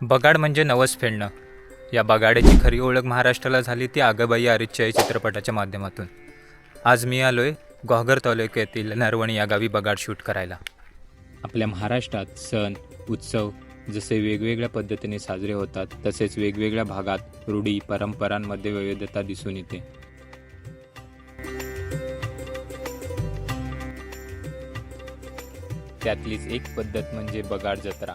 बगाड म्हणजे नवस फेडणं. या बगाड्याची खरी ओळख महाराष्ट्राला झाली ती आगबाई आरिच्या या चित्रपटाच्या माध्यमातून. आज मी आलोय गोहगर तालुक्यातील नरवणी या गावी बगाड शूट करायला. आपल्या महाराष्ट्रात सण उत्सव जसे वेगवेगळ्या पद्धतीने साजरे होतात तसेच वेगवेगळ्या भागात रूढी परंपरांमध्ये विविधता दिसून येते. त्यातलीच एक पद्धत म्हणजे बगाड जत्रा.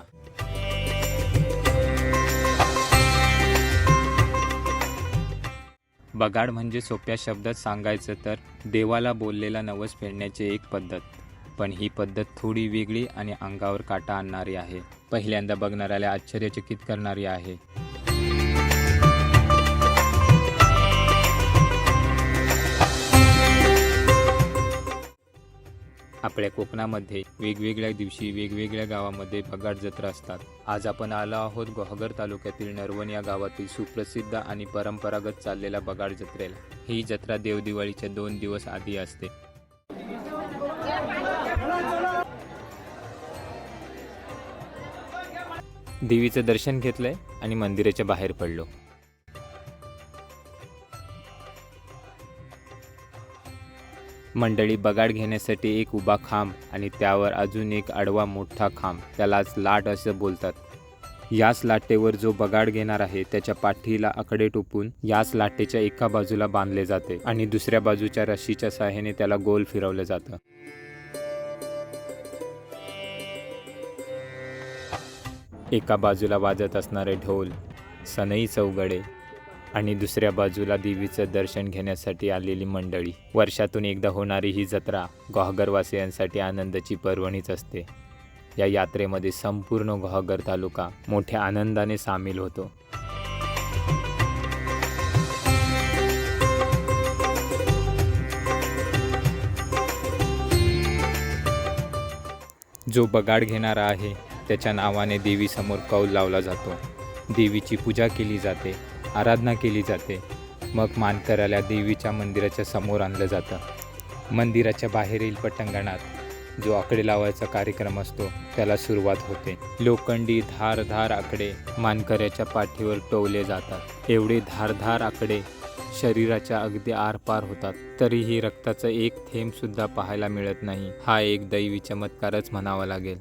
बगाड म्हणजे सोप्या शब्दात सांगायचं तर देवाला बोललेला नवस फेडण्याची एक पद्धत. पण ही पद्धत थोडी वेगळी आणि अंगावर काटा आणणारी आहे. पहिल्यांदा बघणाऱ्याला आश्चर्यचकित करणारी आहे. आपल्या कोकणामध्ये वेगवेगळ्या दिवशी वेगवेगळ्या गावामध्ये बगाड जत्रा असतात. आज आपण आलो आहोत गोहगर तालुक्यातील नरवण या गावातील सुप्रसिद्ध आणि परंपरागत चाललेल्या बगाड जत्रेला ही जत्रा देवदिवाळीच्या दोन दिवस आधी असते. देवीचं दर्शन घेतलंय आणि मंदिराच्या बाहेर पडलो. मंडळी बगाड घेण्यासाठी एक उभा खांब आणि त्यावर अजून एक आडवा मोठा खांब. त्यालाच लाट असं बोलतात. याच लाटेवर जो बगाड घेणार आहे त्याच्या पाठीला आकडे टोपून याच लाटेच्या एका बाजूला बांधले जाते आणि दुसऱ्या बाजूच्या रशीच्या सहाय्याने त्याला गोल फिरवलं जातं. एका बाजूला वाजत असणारे ढोल सनई चौगडे आणि दुसऱ्या बाजूला देवीचं दर्शन घेण्यासाठी आलेली मंडळी. वर्षातून एकदा होणारी ही जत्रा गोहगरवासियांसाठी आनंदाची पर्वणीच असते. या यात्रेमध्ये संपूर्ण गोहगर तालुका मोठ्या आनंदाने सामील होतो. जो बगाड घेणारा आहे त्याच्या नावाने देवीसमोर कौल लावला जातो. देवीची पूजा केली जाते. आराधना केली जाते. मग मानकऱ्याला देवीच्या मंदिराच्या समोर आणलं जातं. मंदिराच्या बाहेरील पटांगणात जो आकडे लावायचा कार्यक्रम असतो त्याला सुरुवात होते. लोखंडी धारधार आकडे मानकऱ्याच्या पाठीवर टोवले जातात. एवढे धारधार आकडे शरीराच्या अगदी आरपार होतात. तरीही रक्ताचा एक थेंब सुद्धा पाहायला मिळत नाही. हा एक दैवी चमत्कारच म्हणावा लागेल.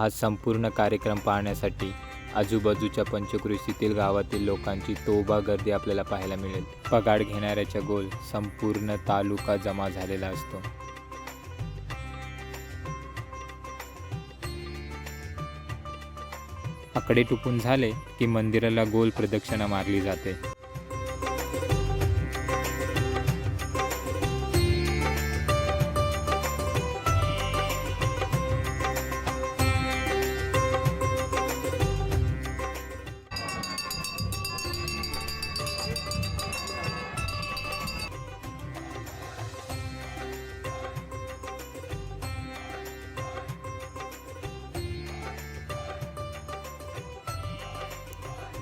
हा संपूर्ण कार्यक्रम पाहण्यासाठी आजूबाजूच्या पंचकृषीतील गावातील लोकांची तोबा गर्दी आपल्याला पाहायला मिळेल. पगाड घेणाऱ्याच्या गोल संपूर्ण तालुका जमा झालेला असतो. आकडे टुपून झाले की मंदिराला गोल प्रदक्षिणा मारली जाते.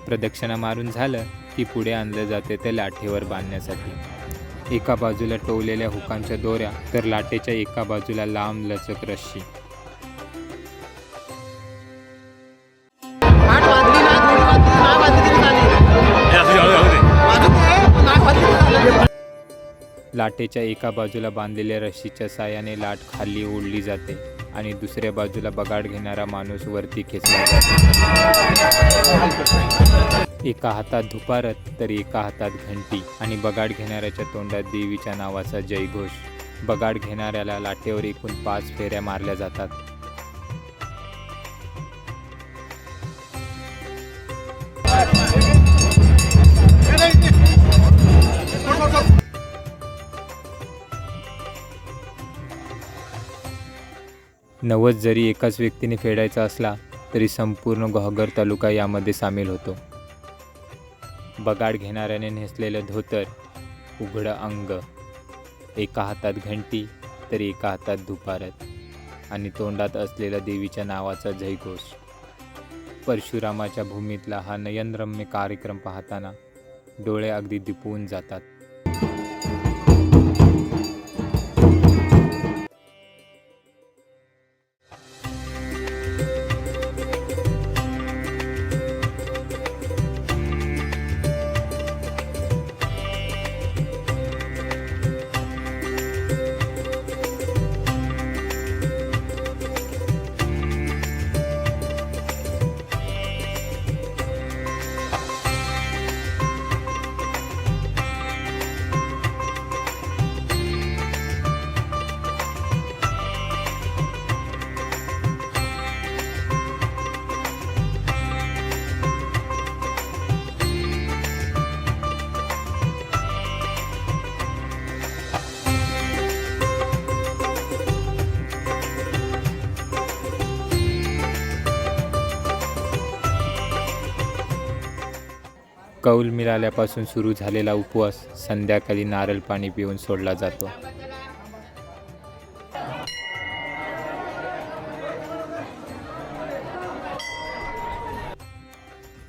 प्रदक्षिणा मारून झालं की पुढे आणलं जाते ते लाठेवर बांधण्यासाठी. एका बाजूला टोवलेल्या हुकांच्या दोऱ्या तर लाटेच्या एका बाजूला लांब लचक रश्शी. लाटेच्या एका बाजूला बांधलेल्या रस्सीच्या साह्याने लाट खाली ओढली जाते. आणि दुसऱ्या बाजूला बगाड घेणारा माणूस वरती खेचला जातो. एका हातात धुपारत तर एका हातात घंटी. आणि बगाड घेणाऱ्याच्या तोंडात देवीच्या नावाचा जयघोष. बगाड घेणाऱ्याला लाटेवर एकूण पाच फेऱ्या मारल्या जातात. नवस जरी एकाच व्यक्तीने फेडायचा असला तरी संपूर्ण गोहगर तालुका यामध्ये सामील होतो. बगाड घेणाऱ्याने नेसलेलं धोतर उघडं अंग एका हातात घंटी तर एका हातात धुपारत आणि तोंडात असलेला देवीच्या नावाचा जयघोष. परशुरामाच्या भूमीतला हा नयनरम्य कार्यक्रम पाहताना डोळे अगदी दिपवून जातात. कौल मिळाल्यापासून सुरू झालेला उपवास संध्याकाळी नारळ पाणी पिऊन सोडला जातो.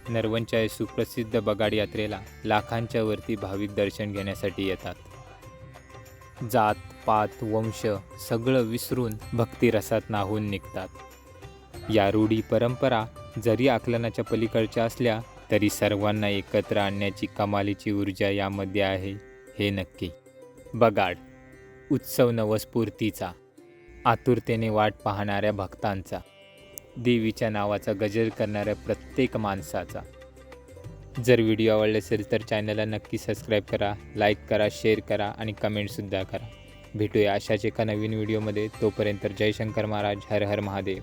नरवणच्या सुप्रसिद्ध बगाड यात्रेला लाखांच्या वरती भाविक दर्शन घेण्यासाठी येतात. जात पात वंश सगळं विसरून भक्तिरसात नाहून निघतात. या रूढी परंपरा जरी आकलनाच्या पलीकडच्या असल्या तरी सर्वांना एकत्र आणण्याची कमालीची ऊर्जा यामध्ये आहे हे नक्की. बगाड उत्सव नवस्फूर्तीचा आतुरतेने वाट पाहणाऱ्या भक्तांचा देवीच्या नावाचा गजर करणाऱ्या प्रत्येक माणसाचा. जर व्हिडिओ आवडले असेल तर चॅनलला नक्की सबस्क्राईब करा लाईक करा शेअर करा आणि कमेंटसुद्धा करा. भेटूया अशाच एका नवीन व्हिडिओमध्ये. तोपर्यंत जयशंकर महाराज हर हर महादेव.